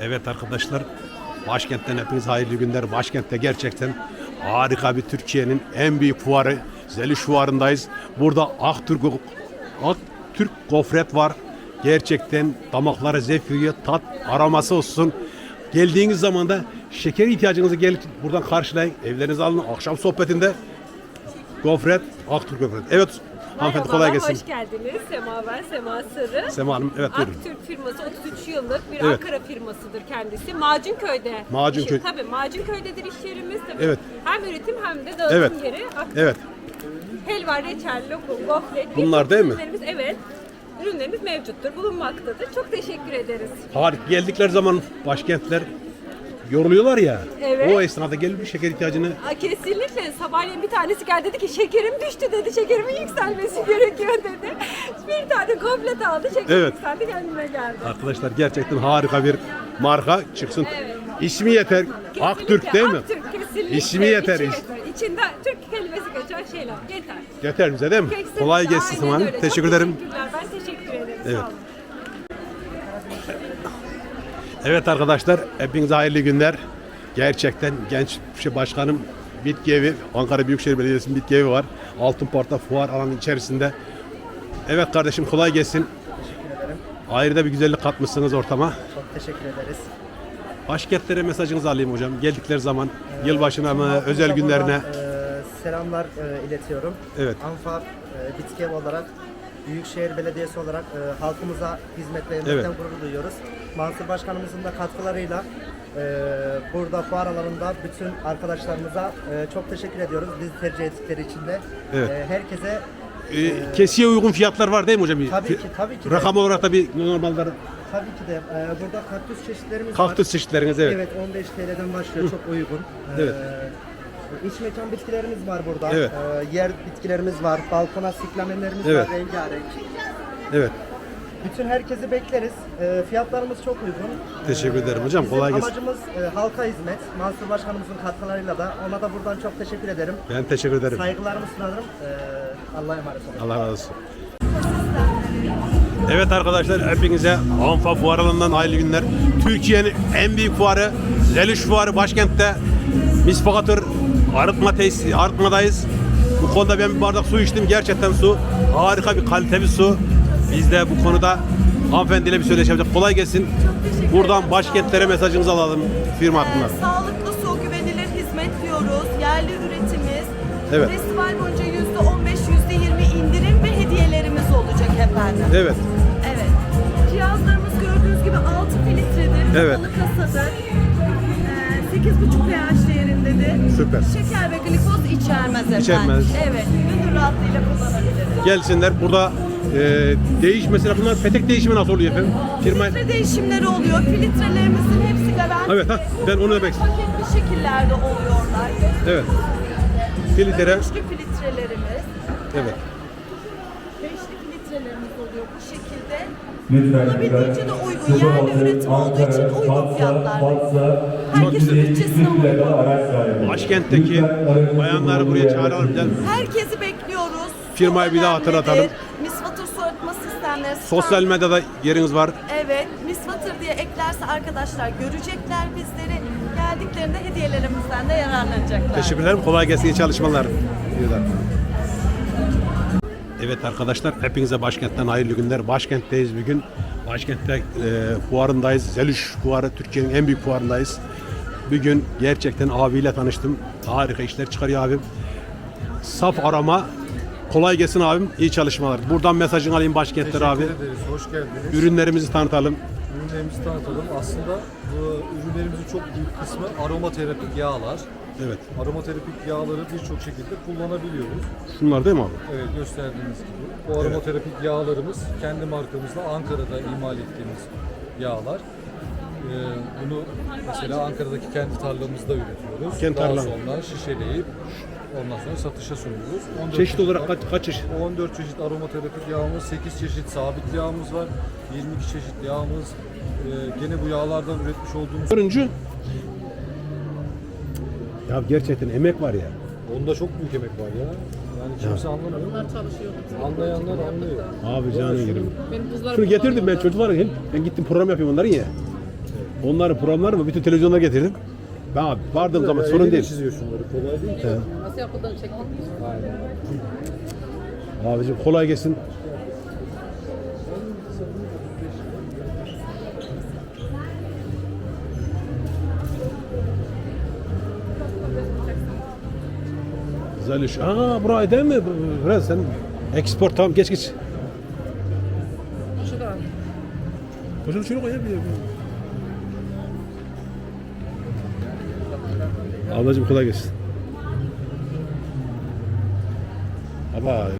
Evet arkadaşlar, başkentten hepiniz hayırlı günler. Başkentte gerçekten harika bir Türkiye'nin en büyük fuarı, Zeliş Fuarı'ndayız. Burada Aktürk, Aktürk gofret var. Gerçekten damaklara zevk veriyor, tat aroması olsun. Geldiğiniz zaman da şeker ihtiyacınızı gelip buradan karşılayın. Evlerinize alın. Akşam sohbetinde gofret, Aktürk gofret. Evet hanımefendi kolay gelsin. hoş geldiniz. Sema ben, Sema Sarı. Sema Hanım, evet buyurun. Aktürk firması 33 yıllık bir Evet. Ankara firmasıdır kendisi. Macunköy'de. Macunköy. İş- Tabii Macunköy'dedir iş yerimiz. Tabii. Evet. Hem üretim hem de dağıtım Evet. yeri. Aktürk. Evet. Helva, reçel, lokum, gofret. Bunlar değil mi? ürünlerimiz, Evet. Ürünlerimiz mevcuttur, bulunmaktadır. Çok teşekkür ederiz. Harika. Geldikleri zaman başkentler yoruluyorlar ya. Evet. O esnada gelip bir şeker ihtiyacını Aa, kesinlikle. Sabahleyin bir tanesi geldi dedi ki şekerim düştü dedi. Şekerimin yükselmesi gerekiyor dedi. Bir tane gofret aldı. Şekerim Evet. yükseldi kendine geldi. arkadaşlar gerçekten harika bir marka çıksın. Evet. İsmi yeter. Kesinlikle, Aktürk değil mi? Aktürk kesinlikle. İsmi yeter. İçi İçinde Türk kelimesi geçen şeyler. Yeter. Yeter bize değil mi? Kesinlikle, Kolay gelsin aynen Sema Hanım. öyle. Teşekkür Çok ederim. Teşekkürler. Ben teşekkür ederim. Evet. Sağ olun. Evet arkadaşlar hepinize hayırlı günler. Gerçekten genç şey başkanım Bitki Evi, Ankara Büyükşehir Belediyesi'nin Bitki Evi var. Altınport'ta fuar alanı içerisinde. Evet kardeşim kolay gelsin. Ayrıca bir güzellik katmışsınız ortama. Çok teşekkür ederiz. Başkentlere mesajınızı alayım hocam. Geldikleri zaman yılbaşına mı, özel günlerine. buradan, e, selamlar e, iletiyorum. Evet. Anfa e, Bitki Evi olarak Büyükşehir Belediyesi olarak e, halkımıza hizmet vermekten Evet. gurur duyuyoruz. Mansur Başkanımızın da katkılarıyla e, burada fuar alanında bütün arkadaşlarımıza e, çok teşekkür ediyoruz. Bizi tercih ettikleri için de. Evet. E, herkese Ee, kesiye uygun fiyatlar var değil mi hocam? Tabii ki, tabii ki de. Rakam olarak da bir normalde tabii ki de e, burada kaktüs çeşitlerimiz var. kaktüs çeşitleriniz evet. Evet 15 TL'den başlıyor çok uygun. Evet. Ee, iç mekan bitkilerimiz var burada. Evet. Ee, yer bitkilerimiz var. Balkona siklamenlerimiz Evet. var rengarenk. Evet. Bütün herkesi bekleriz. Ee, fiyatlarımız çok uygun. Teşekkür ederim hocam, bizim kolay gelsin. Amacımız e, halka hizmet. Mansur Başkanımızın katkılarıyla da ona da buradan çok teşekkür ederim. Ben teşekkür ederim. Saygılarımı sunarım. Ee, Allah'a emanet olun. Allah razı olsun. Evet arkadaşlar hepinize Anfa Fuarı'ndan hayırlı günler. Türkiye'nin en büyük fuarı Zeliş Fuarı başkentte Misfakatır arıtma tesisi, arıtmadayız. Bu konuda ben bir bardak su içtim. Gerçekten su harika bir kalite bir su. Biz de bu konuda hanımefendiyle bir söyleşi yapacağız. Kolay gelsin. Buradan başkentlere mesajınızı alalım firma hakkında. Ee, sağlıklı su, güvenilir hizmet diyoruz. Yerli üretimiz. Evet. Festival boyunca yüzde 15, yüzde 20 indirim ve hediyelerimiz olacak efendim. Evet. Evet. Cihazlarımız gördüğünüz gibi 6 filtredir. Evet. Kapalı kasadır. Ee, 8,5 pH değerindedir. Süper. Şeker ve glikoz içermez efendim. İçermez. Evet. Gönül rahatlığıyla kullanabiliriz. Gelsinler. Burada e, değiş mesela bunlar petek değişimi nasıl oluyor efendim? Firma Filtre değişimleri oluyor. Filtrelerimizin hepsi garanti. Evet, ha, ben onu demek istedim. Paketli şekillerde oluyorlar. Evet. Filtre. Beşli filtrelerimiz. Evet. Filtrelerimiz oluyor bu şekilde. Lütfen Olabildiğince de uygun. Yerli üretim olduğu için uygun fiyatlar. Herkesin bütçesine uygun. Başkentteki bayanları buraya çağıralım. Herkesi bekliyoruz. Firmayı bir daha hatırlatalım. Misfatır su arıtma sistemleri. Sosyal medyada yeriniz var. Evet. Misfatır diye eklerse arkadaşlar görecekler bizleri. Geldiklerinde hediyelerimizden de yararlanacaklar. Teşekkür ederim. Kolay gelsin. iyi çalışmalar. Evet arkadaşlar hepinize başkentten hayırlı günler. Başkentteyiz bugün. Başkentte e, fuarındayız. Zelüş fuarı Türkiye'nin en büyük fuarındayız. Bugün gerçekten abiyle tanıştım. Harika işler çıkarıyor abim. Saf arama. Kolay gelsin abim. İyi çalışmalar. Buradan mesajını alayım başkentler abi. Teşekkür ederiz. Hoş geldiniz. Ürünlerimizi tanıtalım. Ürünlerimizi tanıtalım. Aslında bu ürünlerimizin çok büyük kısmı aromaterapik yağlar. Evet. Aromaterapik yağları birçok şekilde kullanabiliyoruz. Şunlar değil mi abi? Evet gösterdiğiniz gibi. Bu aromaterapik yağlarımız kendi markamızla Ankara'da imal ettiğimiz yağlar. Ee, bunu mesela Ankara'daki kendi tarlamızda üretiyoruz. Kendi Daha tarlam. sonra şişeleyip ondan sonra satışa sunuyoruz. 14 Çeşit olarak kaç, kaç çeşit? 14 çeşit aromaterapik yağımız, 8 çeşit sabit yağımız var, 22 çeşit yağımız. Ee, gene bu yağlardan üretmiş olduğumuz Görüncü. Ya gerçekten emek var ya. onda çok büyük emek var ya. Yani kimse anlamıyor. Onlar çalışıyor. Anlayanlar anlıyor. Abi canım yerim. Şunu getirdim ben çocuklara. Ben gittim program yapıyorum onların ya. Onların programları mı? Bütün televizyonda getirdim. Ben abi vardığım zaman sorun değil. çiziyor şunları. Kolay değil ki. Nasıl yapıldığını çektik. Abicim kolay gelsin. Güzel iş. Aa burayı değil mi? Biraz sen export tamam geç geç. Şu da. Başını şöyle koyabilir. Ablacığım kolay gelsin. Ama